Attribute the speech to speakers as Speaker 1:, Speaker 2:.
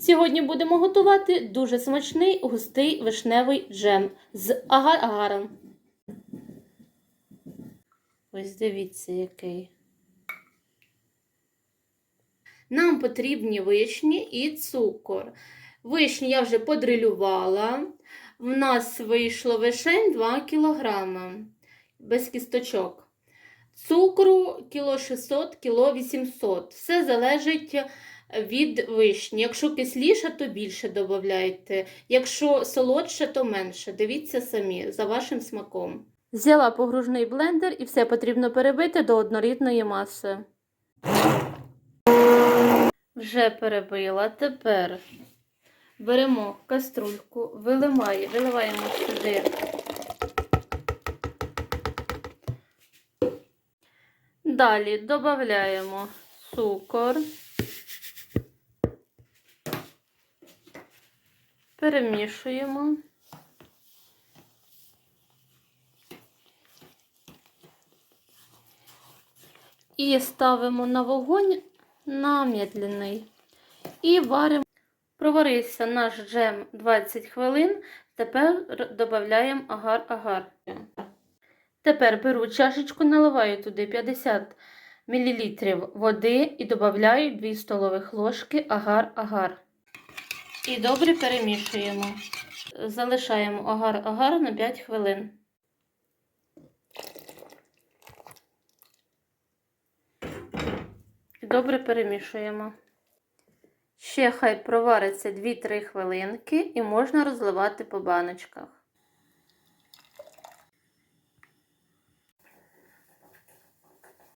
Speaker 1: Сьогодні будемо готувати дуже смачний густий вишневий джем з агар-агаром. Ось дивіться, який. Нам потрібні вишні і цукор. Вишні я вже подрилювала. В нас вийшло вишень 2 кг без кісточок. Цукру кіло 600, кіло 800. Все залежить від вишні. Якщо кисліше, то більше додавайте. Якщо солодше, то менше. Дивіться самі за вашим смаком. Взяла погружний блендер і все потрібно перебити до однорідної маси. Вже перебила. Тепер беремо каструльку, виливає, виливаємо сюди. Далі додаємо цукор. Перемішуємо. І ставимо на вогонь на медленний. І варимо. Проварився наш джем 20 хвилин. Тепер додаємо агар-агар. Тепер беру чашечку, наливаю туди 50 мл води і додаю 2 столових ложки агар-агар. І добре перемішуємо. Залишаємо агар-агар на 5 хвилин. І добре перемішуємо. Ще хай провариться 2-3 хвилинки і можна розливати по баночках.